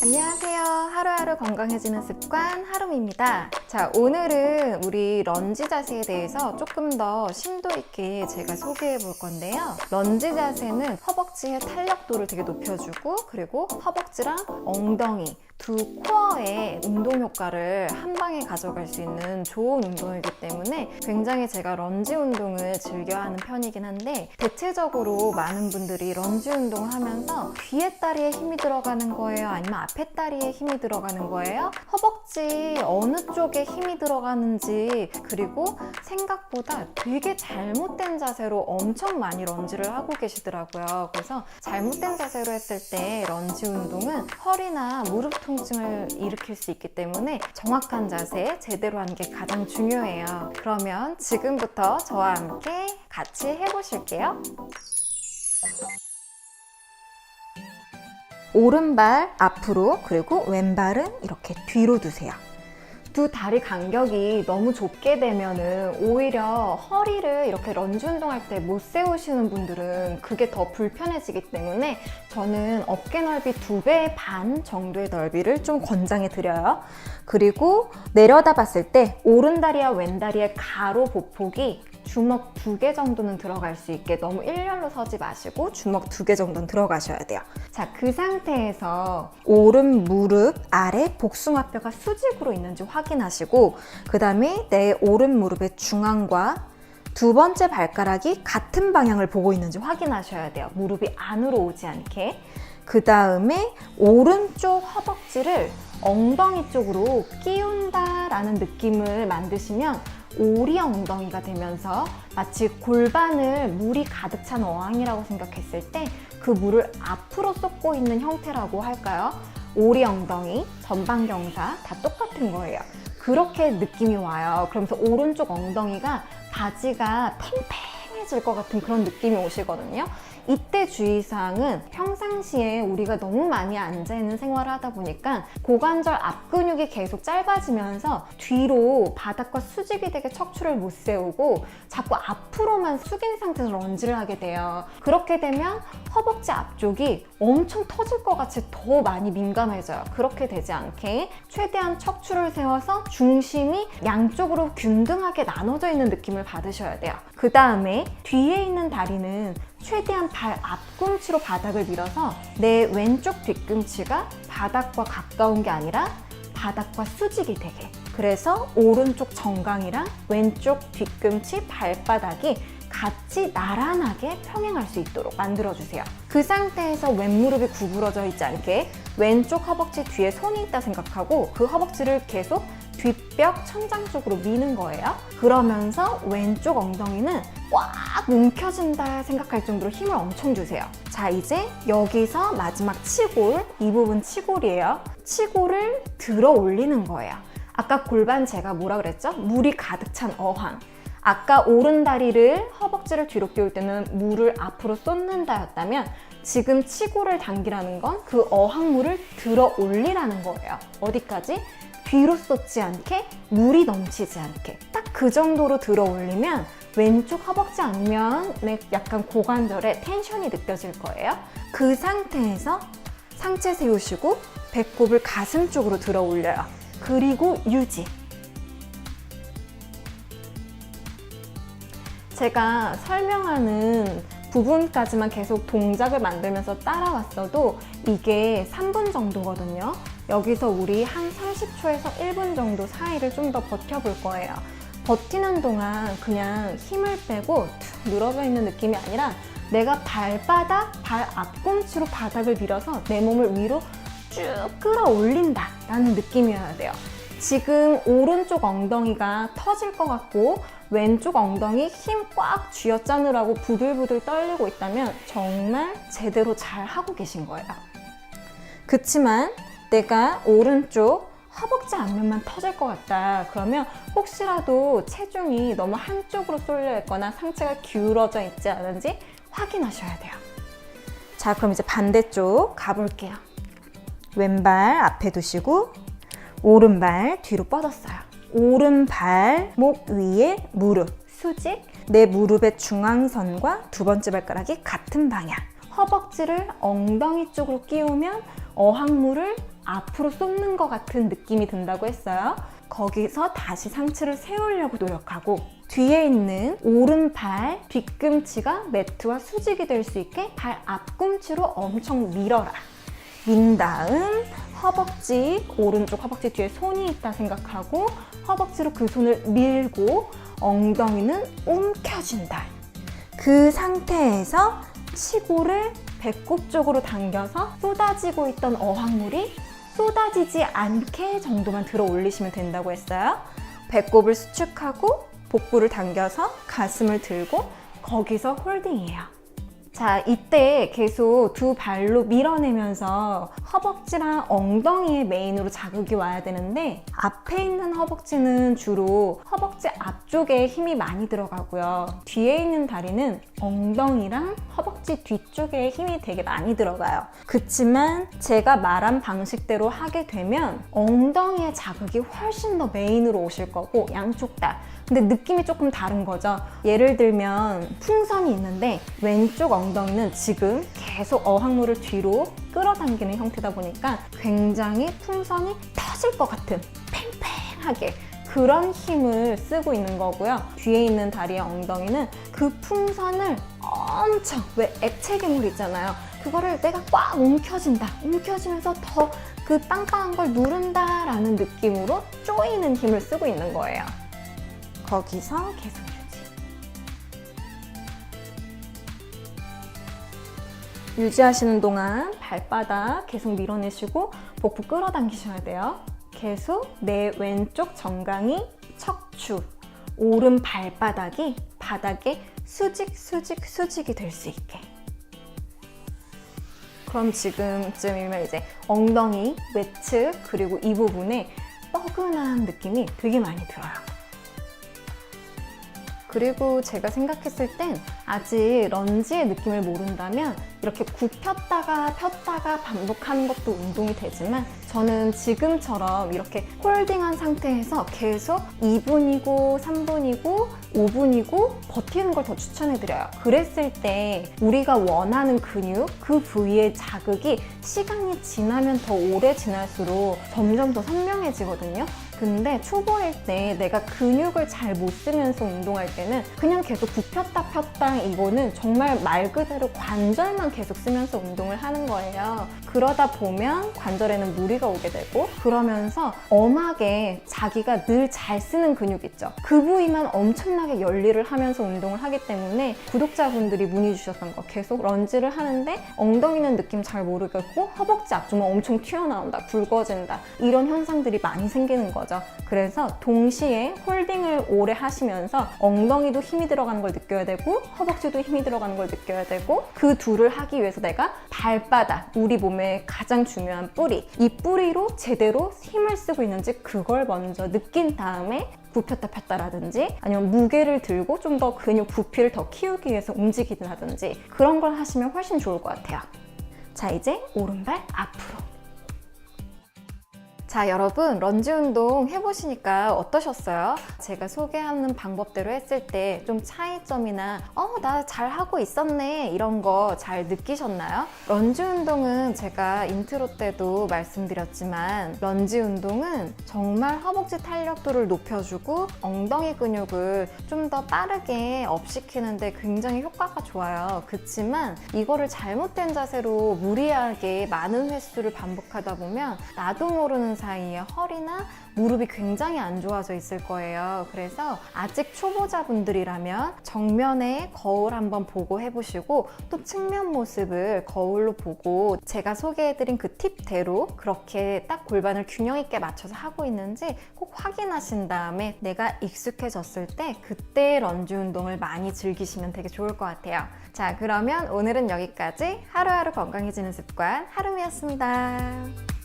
안녕하세요. 하루하루 건강해지는 습관 하루미입니다. 자, 오늘은 우리 런지 자세에 대해서 조금 더 심도 있게 제가 소개해 볼 건데요. 런지 자세는 허벅지의 탄력도를 되게 높여주고 그리고 허벅지랑 엉덩이 두 코어의 운동 효과를 한 방에 가져갈 수 있는 좋은 운동이기 때문에 굉장히 제가 런지 운동을 즐겨 하는 편이긴 한데 대체적으로 많은 분들이 런지 운동을 하면서 뒤에 다리에 힘이 들어가는 거예요? 아니면 앞에 다리에 힘이 들어가는 거예요? 허벅지 어느 쪽에 힘이 들어가는지 그리고 생각보다 되게 잘못된 자세로 엄청 많이 런지를 하고 계시더라고요. 그래서 잘못된 자세로 했을 때 런지 운동은 허리나 무릎 통 증을 일으킬 수 있기 때문에 정확한 자세 제대로 하는 게 가장 중요해요. 그러면 지금부터 저와 함께 같이 해보실게요. 오른발 앞으로 그리고 왼발은 이렇게 뒤로 두세요. 두 다리 간격이 너무 좁게 되면은 오히려 허리를 이렇게 런지 운동할 때 못 세우시는 분들은 그게 더 불편해지기 때문에 저는 어깨 넓이 두 배 반 정도의 넓이를 좀 권장해 드려요. 그리고 내려다 봤을 때 오른 다리와 왼 다리의 가로 보폭이 주먹 두 개 정도는 들어갈 수 있게 너무 일렬로 서지 마시고 주먹 두 개 정도는 들어가셔야 돼요. 자, 그 상태에서 오른 무릎 아래 복숭아뼈가 수직으로 있는지 확인하시고 그 다음에 내 오른 무릎의 중앙과 두 번째 발가락이 같은 방향을 보고 있는지 확인하셔야 돼요. 무릎이 안으로 오지 않게. 그 다음에 오른쪽 허벅지를 엉덩이 쪽으로 끼운다라는 느낌을 만드시면 오리 엉덩이가 되면서 마치 골반을 물이 가득 찬 어항이라고 생각했을 때 그 물을 앞으로 쏟고 있는 형태라고 할까요? 오리 엉덩이, 전방경사 다 똑같은 거예요. 그렇게 느낌이 와요. 그러면서 오른쪽 엉덩이가 바지가 팽팽해질 것 같은 그런 느낌이 오시거든요. 이때 주의사항은 평상시에 우리가 너무 많이 앉아있는 생활을 하다 보니까 고관절 앞 근육이 계속 짧아지면서 뒤로 바닥과 수직이 되게 척추를 못 세우고 자꾸 앞으로만 숙인 상태에서 런지를 하게 돼요. 그렇게 되면 허벅지 앞쪽이 엄청 터질 것 같이 더 많이 민감해져요. 그렇게 되지 않게 최대한 척추를 세워서 중심이 양쪽으로 균등하게 나눠져 있는 느낌을 받으셔야 돼요. 그 다음에 뒤에 있는 다리는 최대한 발 앞꿈치로 바닥을 밀어서 내 왼쪽 뒤꿈치가 바닥과 가까운 게 아니라 바닥과 수직이 되게. 그래서 오른쪽 정강이랑 왼쪽 뒤꿈치 발바닥이 같이 나란하게 평행할 수 있도록 만들어주세요. 그 상태에서 왼무릎이 구부러져 있지 않게 왼쪽 허벅지 뒤에 손이 있다 생각하고 그 허벅지를 계속 뒷벽 천장 쪽으로 미는 거예요. 그러면서 왼쪽 엉덩이는 꽉 움켜진다 생각할 정도로 힘을 엄청 주세요. 자, 이제 여기서 마지막 치골, 이 부분 치골이에요. 치골을 들어 올리는 거예요. 아까 골반 제가 뭐라 그랬죠? 물이 가득 찬 어항. 아까 오른 다리를 허벅지를 뒤로 끼울 때는 물을 앞으로 쏟는다였다면 지금 치골을 당기라는 건 그 어항물을 들어 올리라는 거예요. 어디까지? 뒤로 쏟지 않게 물이 넘치지 않게 딱 그 정도로 들어 올리면 왼쪽 허벅지 아니면 약간 고관절에 텐션이 느껴질 거예요. 그 상태에서 상체 세우시고 배꼽을 가슴 쪽으로 들어 올려요. 그리고 유지. 제가 설명하는 부분까지만 계속 동작을 만들면서 따라왔어도 이게 3분 정도거든요. 여기서 우리 한 30초에서 1분 정도 사이를 좀 더 버텨볼 거예요. 버티는 동안 그냥 힘을 빼고 툭 늘어져 있는 느낌이 아니라 내가 발바닥, 발 앞꿈치로 바닥을 밀어서 내 몸을 위로 쭉 끌어올린다 라는 느낌이어야 돼요. 지금 오른쪽 엉덩이가 터질 것 같고 왼쪽 엉덩이 힘 꽉 쥐어짜느라고 부들부들 떨리고 있다면 정말 제대로 잘 하고 계신 거예요. 그치만 내가 오른쪽 허벅지 앞면만 터질 것 같다. 그러면 혹시라도 체중이 너무 한쪽으로 쏠려 있거나 상체가 기울어져 있지 않은지 확인하셔야 돼요. 자, 그럼 이제 반대쪽 가볼게요. 왼발 앞에 두시고 오른발 뒤로 뻗었어요. 오른 발 목 위에 무릎 수직 내 무릎의 중앙선과 두 번째 발가락이 같은 방향 허벅지를 엉덩이 쪽으로 끼우면 어항물을 앞으로 쏟는 것 같은 느낌이 든다고 했어요. 거기서 다시 상체를 세우려고 노력하고 뒤에 있는 오른발 뒤꿈치가 매트와 수직이 될 수 있게 발 앞꿈치로 엄청 밀어라. 민 다음 허벅지 오른쪽 허벅지 뒤에 손이 있다 생각하고 허벅지로 그 손을 밀고 엉덩이는 움켜쥔다. 그 상태에서 치고를 배꼽 쪽으로 당겨서 쏟아지고 있던 어항물이 쏟아지지 않게 정도만 들어 올리시면 된다고 했어요. 배꼽을 수축하고 복부를 당겨서 가슴을 들고 거기서 홀딩이에요. 자, 이때 계속 두 발로 밀어내면서 허벅지랑 엉덩이에 메인으로 자극이 와야 되는데 앞에 있는 허벅지는 주로 허벅지 앞쪽에 힘이 많이 들어가고요. 뒤에 있는 다리는 엉덩이랑 허벅지 뒤쪽에 힘이 되게 많이 들어가요. 그치만 제가 말한 방식대로 하게 되면 엉덩이의 자극이 훨씬 더 메인으로 오실 거고 양쪽 다. 근데 느낌이 조금 다른 거죠. 예를 들면 풍선이 있는데 왼쪽 엉덩이 는 지금 계속 어항물을 뒤로 끌어당기는 형태다 보니까 굉장히 풍선이 터질 것 같은 팽팽하게 그런 힘을 쓰고 있는 거고요. 뒤에 있는 다리의 엉덩이는 그 풍선을 엄청 왜 액체 괴물 있잖아요. 그거를 내가 꽉 움켜진다. 움켜쥐면서 더 그 빵빵한 걸 누른다라는 느낌으로 쪼이는 힘을 쓰고 있는 거예요. 거기서 계속 유지. 유지하시는 동안 발바닥 계속 밀어내시고 복부 끌어당기셔야 돼요. 계속 내 왼쪽 정강이 척추, 오른 발바닥이 바닥에 수직, 수직, 수직이 될 수 있게. 그럼 지금쯤이면 이제 엉덩이, 외측, 그리고 이 부분에 뻐근한 느낌이 되게 많이 들어요. 그리고 제가 생각했을 땐 아직 런지의 느낌을 모른다면 이렇게 굽혔다가 폈다가 반복하는 것도 운동이 되지만 저는 지금처럼 이렇게 홀딩한 상태에서 계속 2분이고 3분이고 5분이고 버티는 걸 더 추천해드려요. 그랬을 때 우리가 원하는 근육, 그 부위의 자극이 시간이 지나면 더 오래 지날수록 점점 더 선명해지거든요. 근데 초보일 때 내가 근육을 잘 못 쓰면서 운동할 때는 그냥 계속 굽혔다 폈다 이거는 정말 말 그대로 관절만 계속 쓰면서 운동을 하는 거예요. 그러다 보면 관절에는 무리가 오게 되고 그러면서 엄하게 자기가 늘 잘 쓰는 근육 있죠. 그 부위만 엄청나게 열일을 하면서 운동을 하기 때문에 구독자분들이 문의 주셨던 거 계속 런지를 하는데 엉덩이는 느낌 잘 모르겠고 허벅지 앞쪽만 엄청 튀어나온다, 굵어진다 이런 현상들이 많이 생기는 거죠. 그래서 동시에 홀딩을 오래 하시면서 엉덩이도 힘이 들어가는 걸 느껴야 되고 허벅지도 힘이 들어가는 걸 느껴야 되고 그 둘을 하기 위해서 내가 발바닥, 우리 몸의 가장 중요한 뿌리 이 뿌리로 제대로 힘을 쓰고 있는지 그걸 먼저 느낀 다음에 굽혔다 폈다라든지 아니면 무게를 들고 좀 더 근육 부피를 더 키우기 위해서 움직이든지 그런 걸 하시면 훨씬 좋을 것 같아요. 자 이제 오른발 앞으로 자, 여러분, 런지 운동 해보시니까 어떠셨어요? 제가 소개하는 방법대로 했을 때 좀 차이점이나, 어, 나 잘하고 있었네, 이런 거 잘 느끼셨나요? 런지 운동은 제가 인트로 때도 말씀드렸지만, 런지 운동은 정말 허벅지 탄력도를 높여주고, 엉덩이 근육을 좀 더 빠르게 업시키는데 굉장히 효과가 좋아요. 그치만, 이거를 잘못된 자세로 무리하게 많은 횟수를 반복하다 보면, 나도 모르는 사이에 허리나 무릎이 굉장히 안 좋아져 있을 거예요. 그래서 아직 초보자분들이라면 정면에 거울 한번 보고 해보시고 또 측면 모습을 거울로 보고 제가 소개해드린 그 팁대로 그렇게 딱 골반을 균형 있게 맞춰서 하고 있는지 꼭 확인하신 다음에 내가 익숙해졌을 때 그때 런지 운동을 많이 즐기시면 되게 좋을 것 같아요. 자, 그러면 오늘은 여기까지 하루하루 건강해지는 습관 하루미였습니다.